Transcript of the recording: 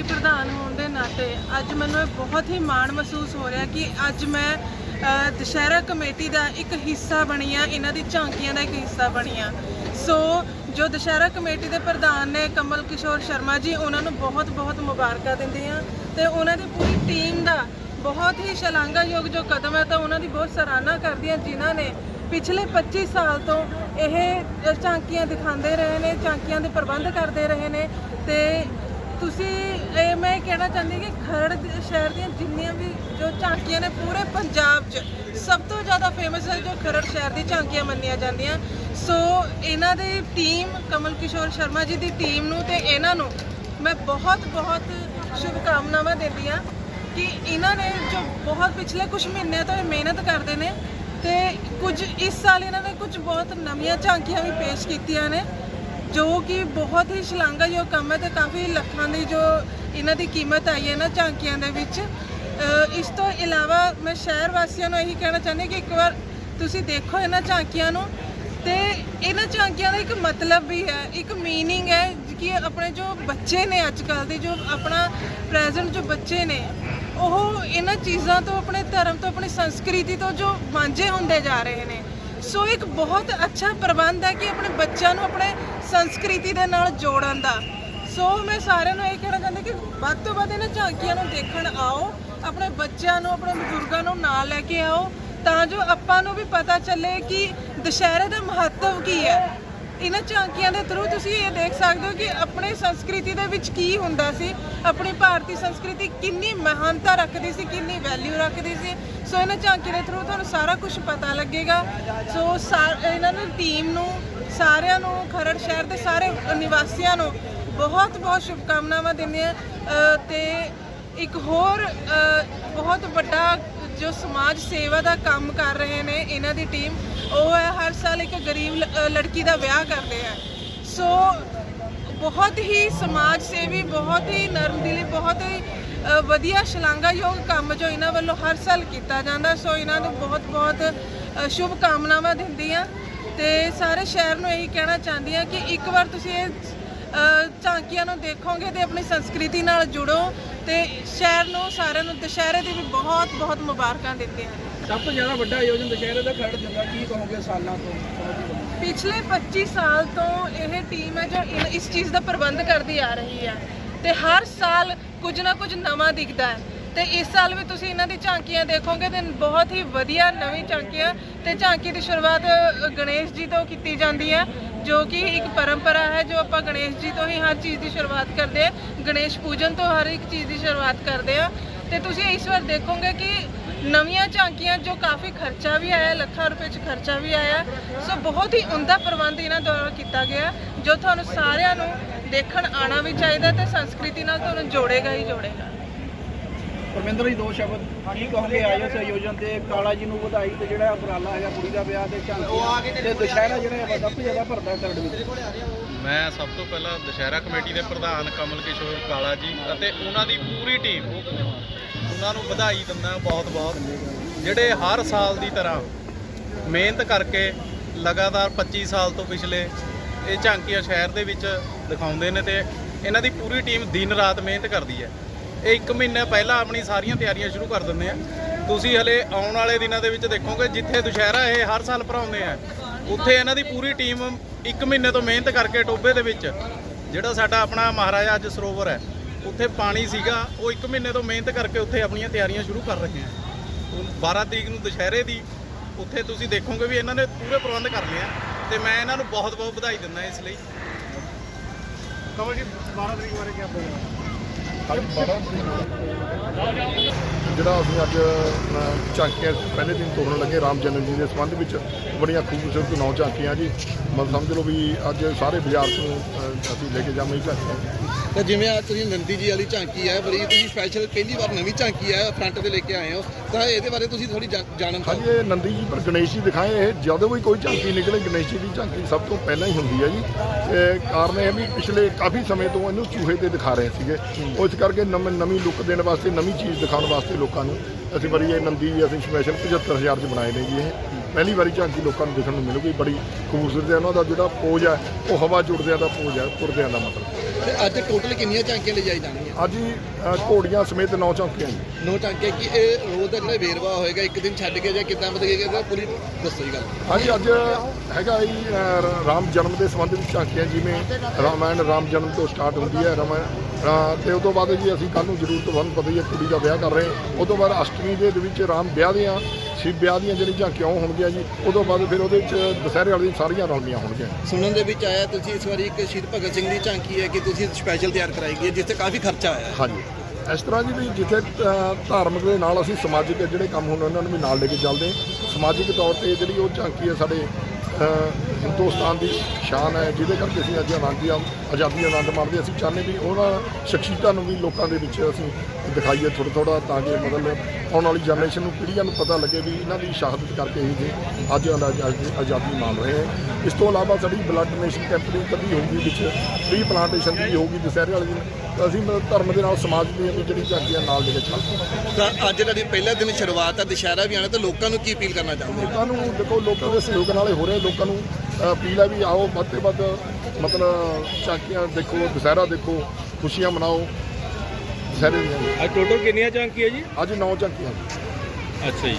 ਖਰੜ ਪ੍ਰਧਾਨ ਹੋਣ ਦੇ ਨਾਤੇ ਅੱਜ ਮੈਨੂੰ ਇਹ ਬਹੁਤ ਹੀ ਮਾਣ ਮਹਿਸੂਸ ਹੋ ਰਿਹਾ ਕਿ ਅੱਜ ਮੈਂ ਦੁਸ਼ਹਿਰਾ ਕਮੇਟੀ ਦਾ ਇੱਕ ਹਿੱਸਾ ਬਣੀ ਆ ਇਹਨਾਂ ਦੀ ਝਾਂਕੀਆਂ ਦਾ ਇੱਕ ਹਿੱਸਾ ਬਣੀ ਆ ਸੋ, ਜੋ ਦੁਸ਼ਹਿਰਾ ਕਮੇਟੀ ਦੇ ਪ੍ਰਧਾਨ ਨੇ ਕਮਲ ਕਿਸ਼ੋਰ ਸ਼ਰਮਾ ਜੀ, ਉਹਨਾਂ ਨੂੰ ਬਹੁਤ ਬਹੁਤ ਮੁਬਾਰਕਾਂ ਦਿੰਦੇ ਆ ਤੇ ਉਹਨਾਂ ਦੀ ਪੂਰੀ ਟੀਮ ਦਾ ਬਹੁਤ ਹੀ ਸ਼ਲਾਘਾਯੋਗ ਜੋ ਕਦਮ ਹੈ ਤਾਂ ਉਹਨਾਂ ਦੀ ਬਹੁਤ ਸਰਾਹਨਾ ਕਰਦੀ ਹਾਂ, ਜਿਨ੍ਹਾਂ ਨੇ ਪਿਛਲੇ 25 ਸਾਲ ਤੋਂ ਇਹ ਝਾਂਕੀਆਂ ਦਿਖਾਉਂਦੇ ਰਹੇ ਨੇ, ਝਾਂਕੀਆਂ ਦੇ ਪ੍ਰਬੰਧ ਕਰਦੇ ਰਹੇ ਨੇ ਤੇ ਤੁਸੀਂ ਇਹ ਕਹਿਣਾ ਚਾਹੁੰਦੀ ਕਿ ਖਰੜ ਸ਼ਹਿਰ ਦੀਆਂ ਜਿੰਨੀਆਂ ਵੀ ਜੋ ਝਾਂਕੀਆਂ ਨੇ ਪੂਰੇ ਪੰਜਾਬ 'ਚ ਸਭ ਤੋਂ ਜ਼ਿਆਦਾ ਫੇਮਸ ਹੈ, ਜੋ ਖਰੜ ਸ਼ਹਿਰ ਦੀ ਝਾਂਕੀਆਂ ਮੰਨੀਆਂ ਜਾਂਦੀਆਂ। ਸੋ ਇਹਨਾਂ ਦੀ ਟੀਮ ਕਮਲ ਕਿਸ਼ੋਰ ਸ਼ਰਮਾ ਜੀ ਦੀ ਟੀਮ ਨੂੰ ਤੇ ਇਹਨਾਂ ਨੂੰ ਮੈਂ ਬਹੁਤ ਬਹੁਤ ਸ਼ੁਭਕਾਮਨਾਵਾਂ ਦਿੰਦੀ ਹਾਂ ਕਿ ਇਹਨਾਂ ਨੇ ਜੋ ਬਹੁਤ ਪਿਛਲੇ ਕੁਝ ਮਹੀਨਿਆਂ ਤੋਂ ਇਹ ਮਿਹਨਤ ਕਰਦੇ ਨੇ ਤੇ ਕੁਝ ਇਸ ਸਾਲ ਇਹਨਾਂ ਨੇ ਕੁਝ ਬਹੁਤ ਨਵੀਆਂ ਝਾਂਕੀਆਂ ਵੀ ਪੇਸ਼ ਕੀਤੀਆਂ ਨੇ, ਜੋ ਕਿ ਬਹੁਤ ਹੀ ਸ਼ਲਾਘਾਯੋਗ ਕੰਮ ਹੈ ਤੇ ਕਾਫੀ ਲੱਖਾਂ ਦੀ ਜੋ ਇਹਨਾਂ ਦੀ ਕੀਮਤ ਆਈ ਹੈ ਨਾ ਝਾਂਕੀਆਂ ਦੇ ਵਿੱਚ। ਇਸ ਤੋਂ ਇਲਾਵਾ ਮੈਂ ਸ਼ਹਿਰ ਵਾਸੀਆਂ ਨੂੰ ਇਹੀ ਕਹਿਣਾ ਚਾਹੁੰਦੀ ਕਿ ਇੱਕ ਵਾਰ ਤੁਸੀਂ ਦੇਖੋ ਇਹਨਾਂ ਝਾਂਕੀਆਂ ਨੂੰ। ਤੇ ਇਹਨਾਂ ਝਾਂਕੀਆਂ ਦਾ ਇੱਕ ਮਤਲਬ ਵੀ ਹੈ, ਇੱਕ ਮੀਨਿੰਗ ਹੈ ਕਿ ਆਪਣੇ ਜੋ ਬੱਚੇ ਨੇ ਅੱਜ ਕੱਲ ਦੇ, ਜੋ ਆਪਣਾ ਪ੍ਰੈਜ਼ੈਂਟ ਜੋ ਬੱਚੇ ਨੇ, ਉਹ ਇਹਨਾਂ ਚੀਜ਼ਾਂ ਤੋਂ, ਆਪਣੇ ਧਰਮ ਤੋਂ, ਆਪਣੀ ਸੰਸਕ੍ਰਿਤੀ ਤੋਂ ਜੋ ਵਾਂਝੇ ਹੁੰਦੇ ਜਾ ਰਹੇ ਨੇ। ਸੋ ਇੱਕ ਬਹੁਤ ਅੱਛਾ ਪ੍ਰਬੰਧ ਹੈ ਕਿ ਆਪਣੇ ਬੱਚਿਆਂ ਨੂੰ ਆਪਣੇ ਸੰਸਕ੍ਰਿਤੀ ਦੇ ਨਾਲ ਜੋੜਨ ਦਾ। ਸੋ ਮੈਂ ਸਾਰਿਆਂ ਨੂੰ ਇਹ ਕਹਿਣਾ ਚਾਹੁੰਦੀ ਕਿ ਵੱਧ ਤੋਂ ਵੱਧ ਇਹਨਾਂ ਝਾਂਕੀਆਂ ਨੂੰ ਦੇਖਣ ਆਓ, ਆਪਣੇ ਬੱਚਿਆਂ ਨੂੰ, ਆਪਣੇ ਬਜ਼ੁਰਗਾਂ ਨੂੰ ਨਾਲ ਲੈ ਕੇ ਆਓ, ਤਾਂ ਜੋ ਆਪਾਂ ਨੂੰ ਵੀ ਪਤਾ ਚੱਲੇ ਕਿ ਦੁਸ਼ਹਿਰੇ ਦਾ ਮਹੱਤਵ ਕੀ ਹੈ। ਇਹਨਾਂ ਝਾਂਕੀਆਂ ਦੇ ਥਰੂ ਤੁਸੀਂ ਇਹ ਦੇਖ ਸਕਦੇ ਹੋ ਕਿ ਆਪਣੇ ਸੰਸਕ੍ਰਿਤੀ ਦੇ ਵਿੱਚ ਕੀ ਹੁੰਦਾ ਸੀ, ਆਪਣੀ ਭਾਰਤੀ ਸੰਸਕ੍ਰਿਤੀ ਕਿੰਨੀ ਮਹਾਨਤਾ ਰੱਖਦੀ ਸੀ, ਕਿੰਨੀ ਵੈਲਿਊ ਰੱਖਦੀ ਸੀ। ਸੋ ਇਹਨਾਂ ਝਾਂਕੀ ਦੇ ਥਰੂ ਤੁਹਾਨੂੰ ਸਾਰਾ ਕੁਝ ਪਤਾ ਲੱਗੇਗਾ। ਸੋ ਸਾ- ਇਹਨਾਂ ਨੂੰ ਟੀਮ ਨੂੰ, ਸਾਰਿਆਂ ਨੂੰ, ਖਰੜ ਸ਼ਹਿਰ ਦੇ ਸਾਰੇ ਨਿਵਾਸੀਆਂ ਨੂੰ ਬਹੁਤ ਬਹੁਤ ਸ਼ੁਭਕਾਮਨਾਵਾਂ ਦਿੰਦੇ ਆ ਤੇ ਇੱਕ ਹੋਰ ਬਹੁਤ ਵੱਡਾ ਜੋ ਸਮਾਜ ਸੇਵਾ ਦਾ ਕੰਮ ਕਰ ਰਹੇ ਨੇ ਇਹਨਾਂ ਦੀ ਟੀਮ ਉਹ ਹੈ ਹਰ ਸਾਲ ਇੱਕ ਗਰੀਬ ਲ- ਲੜਕੀ ਦਾ ਵਿਆਹ ਕਰਦੇ ਆ। ਸੋ ਬਹੁਤ ਹੀ ਸਮਾਜ ਸੇਵੀ ਬਹੁਤ ਹੀ ਨਰਮ ਦਿਲੀ ਬਹੁਤ ਹੀ ਵਧੀਆ ਸ਼ਲਾਘਾਯੋਗ ਕੰਮ ਜੋ ਇਹਨਾਂ ਵੱਲੋਂ ਹਰ ਸਾਲ ਕੀਤਾ ਜਾਂਦਾ। ਸੋ ਇਹਨਾਂ ਨੂੰ ਬਹੁਤ ਬਹੁਤ ਅ, ਸ਼ੁਭ ਕਾਮਨਾਵਾਂ ਦਿੰਦੀ ਆ ਤੇ ਸਾਰੇ ਸ਼ਹਿਰ ਨੂੰ ਇਹੀ ਕਹਿਣਾ ਚਾਹੁੰਦੀ ਆ ਕਿ ਇੱਕ ਵਾਰ ਤੁਸੀਂ ਇਹ ਝਾਂਕੀਆਂ ਨੂੰ ਦੇਖੋਗੇ ਤੇ ਆਪਣੀ ਸੰਸਕ੍ਰਿਤੀ ਨਾਲ ਜੁੜੋ ਤੇ ਸ਼ਹਿਰ ਨੂੰ ਸਾਰਿਆਂ ਨੂੰ ਦੁਸ਼ਹਿਰੇ ਦੀ ਵੀ ਬਹੁਤ ਬਹੁਤ ਮੁਬਾਰਕਾਂ ਦਿੰਦੇ ਹਾਂ ਸਭ ਤੋਂ ਜ਼ਿਆਦਾ ਵੱਡਾ ਆਯੋਜਨ ਦੁਸ਼ਹਿਰੇ ਦਾ ਖਰੜ ਜਾਂਦਾ ਕੀ ਕਹੋਗੇ ਸਾਲਾਂ ਤੋਂ। ਪਿਛਲੇ 25 ਸਾਲ ਤੋਂ ਇਹ ਟੀਮ ਹੈ ਜੋ ਇਸ ਚੀਜ਼ ਦਾ ਪ੍ਰਬੰਧ ਕਰਦੀ ਆ ਰਹੀ ਹੈ ਤੇ ਹਰ ਸਾਲ ਕੁਝ ਨਾ ਕੁਝ ਨਵਾਂ ਦਿਖਦਾ ਹੈ ਤੇ ਇਸ ਸਾਲ ਵੀ ਤੁਸੀਂ ਇਹਨਾਂ ਦੀ ਝਾਂਕੀਆਂ ਦੇਖੋਗੇ ਤੇ ਬਹੁਤ ਹੀ ਵਧੀਆ ਨਵੀਂ ਝਾਂਕੀਆਂ ਤੇ ਝਾਂਕੀ ਦੀ ਸ਼ੁਰੂਆਤ ਗਣੇਸ਼ ਜੀ ਤੋਂ ਕੀਤੀ ਜਾਂਦੀ ਹੈ, ਜੋ ਕਿ ਇੱਕ ਪਰੰਪਰਾ ਹੈ, ਜੋ ਆਪਾਂ ਗਣੇਸ਼ ਜੀ ਤੋਂ ਹੀ ਹਰ ਚੀਜ਼ ਦੀ ਸ਼ੁਰੂਆਤ ਕਰਦੇ ਆ ਗਣੇਸ਼ ਪੂਜਨ ਤੋਂ ਹਰ ਇੱਕ ਚੀਜ਼ ਦੀ ਸ਼ੁਰੂਆਤ ਕਰਦੇ ਆ ਤੇ ਤੁਸੀਂ ਇਸ ਵਾਰ ਦੇਖੋਗੇ ਕਿ ਨਵੀਆਂ ਝਾਂਕੀਆਂ, ਜੋ ਕਾਫੀ ਖਰਚਾ ਵੀ ਆਇਆ, ਲੱਖਾਂ ਰੁਪਏ ਚ ਖਰਚਾ ਵੀ ਆਇਆ, ਸੋ ਬਹੁਤ ਹੀ ਉਮਦਾ ਪ੍ਰਬੰਧ ਇਹਨਾਂ ਦੁਆਰਾ ਕੀਤਾ ਗਿਆ, ਜੋ ਤੁਹਾਨੂੰ ਸਾਰਿਆਂ ਨੂੰ ਦੇਖਣ ਆਣਾ ਵੀ ਚਾਹੀਦਾ ਤੇ ਸੰਸਕ੍ਰਿਤੀ ਨਾਲ ਤੁਹਾਨੂੰ ਜੋੜੇਗਾ ਹੀ ਜੋੜੇਗਾ। ਪਰਮਿੰਦਰ ਜੀ ਦੋ ਸ਼ਬਦ ਕੀ ਕਹੋਗੇ? ਆਇਓ ਆਯੋਜਨ ਤੇ ਕਾਲਾ ਜੀ ਨੂੰ ਵਧਾਈ ਤੇ ਜਿਹੜਾ ਉਪਰਾਲਾ ਹੈਗਾ ਕੁੜੀ ਦਾ ਵਿਆਹ ਤੇ ਝਾਂਕੀ ਤੇ ਦੁਸ਼ਹਿਰਾ ਜਿਹੜਾ ਸਭ ਤੋਂ ਜ਼ਿਆਦਾ ਭਰਦਾ ਖਰੜ ਵਿੱਚ ਮੈਂ ਸਭ ਤੋਂ ਪਹਿਲਾਂ ਦੁਸ਼ਹਿਰਾ ਕਮੇਟੀ ਦੇ ਪ੍ਰਧਾਨ ਕਮਲ ਕਿਸ਼ੋਰ ਕਾਲਾ ਜੀ ਅਤੇ ਉਹਨਾਂ ਦੀ ਪੂਰੀ ਟੀਮ ਉਹਨਾਂ ਨੂੰ ਵਧਾਈ ਦਿੰਦਾ ਬਹੁਤ ਬਹੁਤ, ਜਿਹੜੇ ਹਰ ਸਾਲ ਦੀ ਤਰ੍ਹਾਂ ਮਿਹਨਤ ਕਰਕੇ ਲਗਾਤਾਰ 25 ਸਾਲ ਤੋਂ ਪਿਛਲੇ ਇਹ ਝਾਂਕੀਆਂ ਸ਼ਹਿਰ ਦੇ ਵਿੱਚ ਦਿਖਾਉਂਦੇ ਨੇ ਤੇ ਇਹਨਾਂ ਦੀ ਪੂਰੀ ਟੀਮ ਦਿਨ ਰਾਤ ਮਿਹਨਤ ਕਰਦੀ ਹੈ। ਇਹ ਇੱਕ ਮਹੀਨਾ ਪਹਿਲਾਂ ਆਪਣੀ ਸਾਰੀਆਂ ਤਿਆਰੀਆਂ ਸ਼ੁਰੂ ਕਰ ਦਿੰਦੇ ਆ। ਤੁਸੀਂ ਹਲੇ ਆਉਣ ਵਾਲੇ ਦਿਨਾਂ ਦੇ ਵਿੱਚ ਦੇਖੋਗੇ, ਜਿੱਥੇ ਦੁਸ਼ਹਿਰਾ ਇਹ ਹਰ ਸਾਲ ਭਰਾਉਂਦੇ ਆ, ਉੱਥੇ ਇਹਨਾਂ ਦੀ ਪੂਰੀ ਟੀਮ ਇੱਕ ਮਹੀਨੇ ਤੋਂ ਮਿਹਨਤ ਕਰਕੇ ਟੋਬੇ ਦੇ ਵਿੱਚ, ਜਿਹੜਾ ਸਾਡਾ ਆਪਣਾ ਮਹਾਰਾਜਾ ਅੱਜ ਸਰੋਵਰ ਹੈ, ਉੱਥੇ ਪਾਣੀ ਸੀਗਾ, ਉਹ ਇੱਕ ਮਹੀਨੇ ਤੋਂ ਮਿਹਨਤ ਕਰਕੇ ਉੱਥੇ ਆਪਣੀਆਂ ਤਿਆਰੀਆਂ ਸ਼ੁਰੂ ਕਰ ਰਹੇ ਆ। 12 ਤਰੀਕ ਨੂੰ ਦੁਸ਼ਹਿਰੇ ਦੀ, ਉੱਥੇ ਤੁਸੀਂ ਦੇਖੋਗੇ ਵੀ ਇਹਨਾਂ ਨੇ ਪੂਰੇ ਪ੍ਰਬੰਧ ਕਰ ਲਏ ਆ, ਤੇ ਮੈਂ ਇਹਨਾਂ ਨੂੰ ਬਹੁਤ ਬਹੁਤ ਵਧਾਈ ਦਿੰਦਾ ਇਸ ਲਈ। ਕਮਲ ਜੀ 12 ਤਰੀਕ ਬਾਰੇ ਕੀ ਬੋਲਣਾ? ਜਿਹੜਾ ਅਸੀਂ ਅੱਜ ਝਾਂਕੀਆਂ ਪਹਿਲੇ ਦਿਨ ਤੋੜਨ ਲੱਗੇ ਰਾਮ ਜਨਮ ਜੀ ਦੇ ਸੰਬੰਧ ਵਿੱਚ, ਬੜੀਆਂ ਖੂਬਸੂਰਤ ਨੌ ਝਾਂਕੀਆਂ ਜੀ। ਮਤਲਬ ਸਮਝ ਲਓ ਵੀ ਅੱਜ ਸਾਰੇ ਬਾਜ਼ਾਰ ਤੋਂ ਅਸੀਂ ਲੈ ਕੇ ਜਾਵਾਂਗੇ ਝਾਂਕੀਆਂ। ਤਾਂ ਜਿਵੇਂ ਅੱਜ ਤੁਸੀਂ ਨੰਦੀ ਜੀ ਵਾਲੀ ਝਾਂਕੀ ਹੈ ਬੜੀ ਤੁਸੀਂ ਸਪੈਸ਼ਲ ਪਹਿਲੀ ਵਾਰ ਨਵੀਂ ਝਾਂਕੀ ਹੈ ਫਰੰਟ ਤੇ ਲੈ ਕੇ ਆਏ ਹੋ। ਤਾਂ ਇਹਦੇ ਬਾਰੇ ਤੁਸੀਂ ਥੋੜੀ ਜਾਣਨ ਹਾਂਜੀ, ਇਹ ਨੰਦੀ ਜੀ ਪਰ ਗਣੇਸ਼ ਜੀ ਦਿਖਾਏ, ਇਹ ਜਦੋਂ ਵੀ ਕੋਈ ਝਾਂਕੀ ਨਿਕਲੇ, ਗਣੇਸ਼ ਜੀ ਦੀ ਝਾਂਕੀ ਸਭ ਤੋਂ ਪਹਿਲਾਂ ਹੀ ਹੁੰਦੀ ਹੈ ਜੀ। ਤੇ ਕਾਰਨ ਇਹ ਵੀ ਪਿਛਲੇ ਕਾਫੀ ਸਮੇਂ ਤੋਂ ਇਹਨੂੰ ਚੂਹੇ ਤੇ ਦਿਖਾ ਰਹੇ ਸੀਗੇ। ਉਸ ਕਰਕੇ ਨਵੀਂ ਨਵੀਂ ਲੁੱਕ ਦੇਣ ਵਾਸਤੇ, ਨਵੀਂ ਚੀਜ਼ ਦਿਖਾਉਣ ਵਾਸਤੇ ਲੋਕਾਂ ਨੂੰ ਅਸੀਂ ਬੜੀ ਇਹ ਨੰਦੀ ਅਸੀਂ ਸਪੈਸ਼ਲ 75000 ਚ ਬਣਾਏ ਨੇ ਜੀ ਇਹ। ਪਹਿਲੀ ਵਾਰੀ ਝਾਂਕੀ ਲੋਕਾਂ ਨੂੰ ਦੇਖਣ ਨੂੰ ਮਿਲੂਗੀ, ਬੜੀ ਖੂਬਸੂਰਤ ਹੈ। ਉਹਨਾਂ ਦਾ ਜਿਹੜਾ ਪੋਜ ਹੈ ਉਹ ਹਵਾ ਜੁੜਦਿਆਂ ਦਾ ਪੋਜ ਹੈ ਤੁਰਦਿਆਂ ਦਾ ਮਤਲਬ। ਤੇ ਅੱਜ ਟੋਟਲ ਕਿੰਨੀਆਂ ਝਾਂਕੀਆਂ ਲਿਜਾਈ ਜਾਣਗੀਆਂ? ਅੱਜ ਹੀ ਅ, ਘੋੜੀਆਂ ਸਮੇਤ ਨੌ ਝਾਂਕੀਆਂ ਜੀ ਨੋ ਝਾਂਕੀਆਂ ਕਿ ਇਹ ਰੋਜ਼ ਦਾ ਜਿਹੜਾ ਵੇਰਵਾ ਹੋਏਗਾ ਇੱਕ ਦਿਨ ਛੱਡ ਕੇ ਜਾਂ ਕਿੱਦਾਂ ਬਦਲੇਗਾ ਪੂਰੀ ਦੱਸੋ ਜੀ ਗੱਲ। ਹਾਂਜੀ ਅੱਜ ਹੈਗਾ ਅ, ਰ- ਰਾਮ ਜਨਮ ਦੇ ਸੰਬੰਧ ਵਿੱਚ ਝਾਕੀਆਂ ਜਿਵੇਂ ਰਾਮਾਇਣ ਰਾਮ ਜਨਮ ਤੋਂ ਸਟਾਰਟ ਹੁੰਦੀ ਹੈ ਰਾਮਾਇਣ ਅ, ਤੇ ਉਸ ਤੋਂ ਬਾਅਦ ਜੀ ਅਸੀਂ ਕੱਲ ਨੂੰ ਜ਼ਰੂਰ ਤੁਹਾਨੂੰ ਪਤਾ ਹੀ ਹੈ ਕੁੜੀ ਦਾ ਵਿਆਹ ਕਰ ਰਹੇ ਹਾਂ। ਉਸ ਤੋਂ ਬਾਅਦ ਅਸ਼ਟਮੀ ਦੇ ਵਿੱਚ ਰਾਮ ਵਿਆਹ ਦੀਆਂ ਸ਼ਿਵ ਵਿਆਹ ਦੀਆਂ ਜਿਹੜੀ ਝਾਕੀਆਂ ਉਹ ਹੋਣਗੀਆਂ ਜੀ ਤੋਂ ਬਾਅਦ ਫਿਰ ਉਹਦੇ ਵਿੱਚ ਦੁਸਹਿਰੇ ਵਾਲੀ ਸਾਰੀਆਂ ਰਲਮੀਆਂ ਹੋਣਗੀਆਂ। ਸੁਣਨ ਦੇ ਵਿੱਚ ਆਇਆ ਤੁਸੀਂ ਇਸ ਵਾਰੀ ਇੱਕ ਸ਼ਹੀਦ ਭਗਤ ਸਿੰਘ ਦੀ ਝਾਂਕੀ ਹੈ ਕਿ ਤੁਸੀਂ ਸਪੈਸ਼ਲ ਤਿਆਰ ਕਰਾਈ ਗਈ ਹੈ ਜਿਸ ਤੇ ਕਾਫੀ ਖਰਚਾ ਆਇਆ। ਹੈ ਹਾਂਜੀ। ਇਸ ਤਰ੍ਹਾਂ ਜੀ ਵੀ ਜਿੱਥੇ ਧਾਰਮਿਕ ਦੇ ਨਾਲ ਅਸੀਂ ਸਮਾਜਿਕ ਜਿਹੜੇ ਕੰਮ ਹੁੰਦੇ ਉਹਨਾਂ ਨੂੰ ਵੀ ਨਾਲ ਲੈ ਕੇ ਚੱਲਦੇ। ਸਮਾਜਿਕ ਤੌਰ ਤੇ ਜਿਹੜੀ ਉਹ ਝਾਂਕੀ ਹੈ ਸਾਡੇ ਹਿੰਦੁਸਤਾਨ ਦੀ ਸ਼ਾਨ ਹੈ, ਜਿਹਦੇ ਕਰਕੇ ਅਸੀਂ ਅੱਜ ਆਨੰਦ ਆਜ਼ਾਦੀ ਆਨੰਦ ਮਾਣਦੇ ਅਸੀਂ ਚਾਹੁੰਦੇ ਵੀ ਉਹਨਾਂ ਸ਼ਖਸੀਅਤਾਂ ਨੂੰ ਵੀ ਲੋਕਾਂ ਦੇ ਵਿੱਚ ਅਸੀਂ ਦਿਖਾਈਏ ਥੋੜ੍ਹਾ ਥੋੜ੍ਹਾ, ਤਾਂ ਕਿ ਮਤਲਬ ਆਉਣ ਵਾਲੀ ਜਨਰੇਸ਼ਨ ਨੂੰ, ਪੀੜ੍ਹੀਆਂ ਨੂੰ ਪਤਾ ਲੱਗੇ ਵੀ ਇਹਨਾਂ ਦੀ ਸ਼ਹਾਦਤ ਕਰਕੇ ਹੀ ਜੀ ਅੱਜ ਆਜ਼ਾਦੀ ਮਾਣ ਰਹੇ ਹਾਂ। ਇਸ ਤੋਂ ਇਲਾਵਾ ਸਾਡੀ ਬਲੱਡ ਡੋਨੇਸ਼ਨ ਕੈਂਪ ਦੀ ਕਦੀ ਹੋਊਗੀ, ਵਿੱਚ ਫ੍ਰੀ ਪਲਾਂਟੇਸ਼ਨ ਦੀ ਹੋਊਗੀ ਦੁਸਹਿਰੇ ਵਾਲੇ ਦਿਨ। ਅਸੀਂ ਮਤਲਬ ਧਰਮ ਦੇ ਨਾਲ ਸਮਾਜ ਦੀਆਂ ਵੀ ਜਿਹੜੀ ਝਾਂਕੀਆਂ ਨਾਲ ਕੇ ਚੱਲਦੇ ਹਾਂ ਤਾਂ ਅੱਜ ਤੁਹਾਡੀ ਪਹਿਲਾ ਦਿਨ ਸ਼ੁਰੂਆਤ ਹੈ ਦੁਸ਼ਹਿਰਾ ਵੀ ਆਣਾ ਤਾਂ ਲੋਕਾਂ ਨੂੰ ਕੀ ਅਪੀਲ ਕਰਨਾ ਚਾਹੁੰਦੇ ਹੋ? ਲੋਕਾਂ ਨੂੰ ਦੇਖੋ ਲੋਕਾਂ ਦੇ ਸਹਿਯੋਗ ਨਾਲ ਹੀ ਹੋ ਰਿਹਾ ਲੋਕਾਂ ਨੂੰ ਅਪੀਲ ਹੈ ਵੀ ਆਓ ਵੱਧ ਤੋਂ ਵੱਧ ਮਤਲਬ ਝਾਕੀਆਂ ਦੇਖੋ ਦੁਸਹਿਰਾ ਦੇਖੋ ਖੁਸ਼ੀਆਂ ਮਨਾਓ ਦੁਸਹਿਰੇ ਦੀਆਂ। ਅੱਜ ਟੋਟਲ ਕਿੰਨੀਆਂ ਝਾਂਕੀਆਂ ਜੀ? ਅੱਜ ਨੌ ਝਾਕੀਆਂ। ਅੱਛਾ ਜੀ।